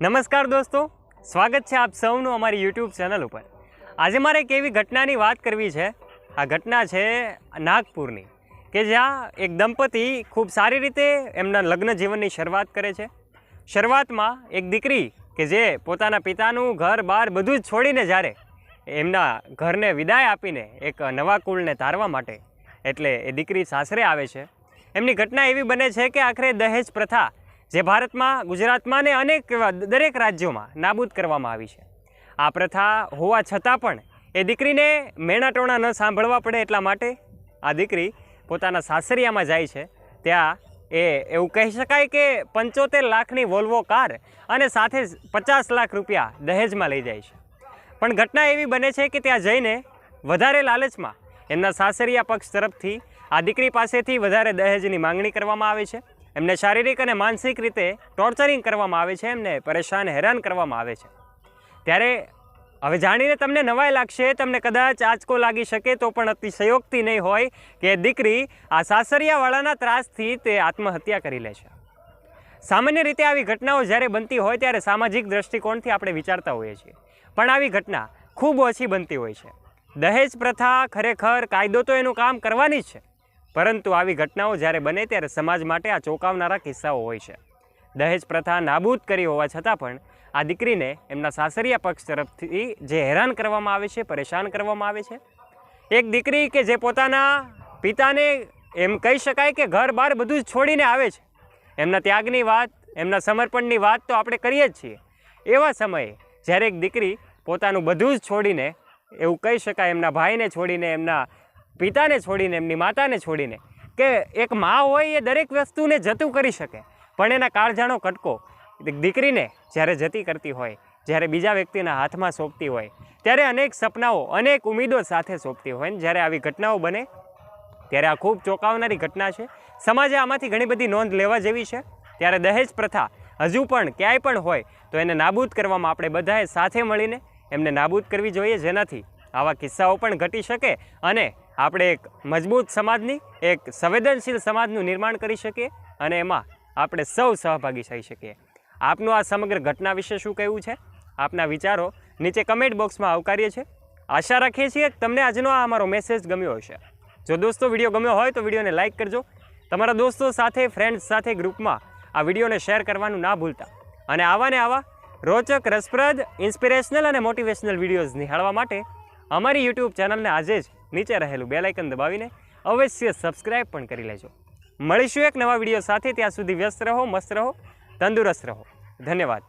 નમસ્કાર દોસ્તો, સ્વાગત છે આપ સૌનું અમારી યુટ્યુબ ચેનલ ઉપર. આજે મારે એક એવી ઘટનાની વાત કરવી છે. આ ઘટના છે નાગપુરની, કે જ્યાં એક દંપતી ખૂબ સારી રીતે એમના લગ્ન જીવનની શરૂઆત કરે છે. શરૂઆતમાં એક દીકરી, કે જે પોતાના પિતાનું ઘર બાર બધું જ છોડીને જ્યારે એમના ઘરને વિદાય આપીને એક નવા કુળને તારવા માટે, એટલે એ દીકરી સાસરે આવે છે. એમની ઘટના એવી બને છે કે આખરે દહેજ પ્રથા જે ભારતમાં, ગુજરાતમાં ને અનેક દરેક રાજ્યોમાં નાબૂદ કરવામાં આવી છે. આ પ્રથા હોવા છતાં પણ એ દીકરીને મેણાટોણા ન સાંભળવા પડે એટલા માટે આ દીકરી પોતાના સાસરિયામાં જાય છે. ત્યાં એ એવું કહી શકાય કે પંચોતેર લાખની વોલ્વો કાર અને સાથે પચાસ લાખ રૂપિયા દહેજમાં લઈ જાય છે. પણ ઘટના એવી બને છે કે ત્યાં જઈને વધારે લાલચમાં એમના સાસરિયા પક્ષ તરફથી આ દીકરી પાસેથી વધારે દહેજની માંગણી કરવામાં આવે છે. એમને શારીરિક અને માનસિક રીતે ટોર્ચરિંગ કરવામાં આવે છે, એમને પરેશાન, હેરાન કરવામાં આવે છે. ત્યારે હવે જાણીને તમને નવાઈ લાગશે, તમને કદાચ આંચકો લાગી શકે તો પણ અતિશયોક્તિ નહીં હોય કે દીકરી આ સાસરિયાવાળાના ત્રાસથી તે આત્મહત્યા કરી લે છે. સામાન્ય રીતે આવી ઘટનાઓ જ્યારે બનતી હોય ત્યારે સામાજિક દ્રષ્ટિકોણથી આપણે વિચારતા હોઈએ છીએ. પણ આવી ઘટના ખૂબ ઓછી બનતી હોય છે. દહેજ પ્રથા ખરેખર કાયદો તો એનું કામ કરવાની જ છે. પરંતુ આવી ઘટનાઓ જ્યારે બને ત્યારે સમાજ માટે આ ચોંકાવનારા કિસ્સાઓ હોય છે. દહેજ પ્રથા નાબૂદ કરી હોવા છતાં પણ આ દીકરીને એમના સાસરિયા પક્ષ તરફથી જે હેરાન કરવામાં આવે છે, પરેશાન કરવામાં આવે છે. એક દીકરી કે જે પોતાના પિતાને એમ કહી શકાય કે ઘર બહાર બધું જ છોડીને આવે છે. એમના ત્યાગની વાત, એમના સમર્પણની વાત તો આપણે કરીએ જ છીએ. એવા સમયે જ્યારે એક દીકરી પોતાનું બધું જ છોડીને, એવું કહી શકાય એમના ભાઈને છોડીને એમના પિતાને છોડીને, એમની માતાને છોડીને, કે એક મા હોય એ દરેક વસ્તુને જતું કરી શકે. પણ એના કાળજાનો કટકો દીકરીને જ્યારે જતી કરતી હોય, જ્યારે બીજા વ્યક્તિના હાથમાં સોંપતી હોય, ત્યારે અનેક સપનાઓ, અનેક ઉમેદો સાથે સોંપતી હોય ને જ્યારે આવી ઘટનાઓ બને, ત્યારે આ ખૂબ ચોંકાવનારી ઘટના છે. સમાજે આમાંથી ઘણી બધી નોંધ લેવા જેવી છે. ત્યારે દહેજ પ્રથા હજુ પણ ક્યાંય પણ હોય, તો એને નાબૂદ કરવામાં આપણે બધાએ સાથે મળીને એમને નાબૂદ કરવી જોઈએ. જેનાથી આવા કિસ્સાઓ પણ ઘટી શકે અને આપણે એક મજબૂત સમાજની, એક સંવેદનશીલ સમાજનું નિર્માણ કરી શકીએ અને એમાં આપણે સૌ સહભાગી થઈ શકીએ. આપનું આ સમગ્ર ઘટના વિશે શું કહેવું છે? આપના વિચારો નીચે કમેન્ટ બોક્સમાં આવકારીએ છીએ. આશા રાખીએ છીએ કે તમને આજનો આ અમારો મેસેજ ગમ્યો હશે. જો દોસ્તો વીડિયો ગમ્યો હોય તો વિડીયોને લાઇક કરજો. તમારા દોસ્તો સાથે ફ્રેન્ડ્સ સાથે ગ્રુપમાં આ વિડીયોને શેર કરવાનું ના ભૂલતા. અને આવા ને આવા રોચક, રસપ્રદ ઇન્સ્પિરેશનલ અને મોટિવેશનલ વિડીયોઝ નિહાળવા માટે અમારી યુટ્યુબ ચેનલને આજે જ નીચે રહેલું બેલાઇકન દબાવીને અવશ્ય સબસ્ક્રાઈબ પણ કરી લેજો. મળીશું એક નવા વીડિયો સાથે. ત્યાં સુધી વ્યસ્ત રહો, મસ્ત રહો, તંદુરસ્ત રહો. ધન્યવાદ.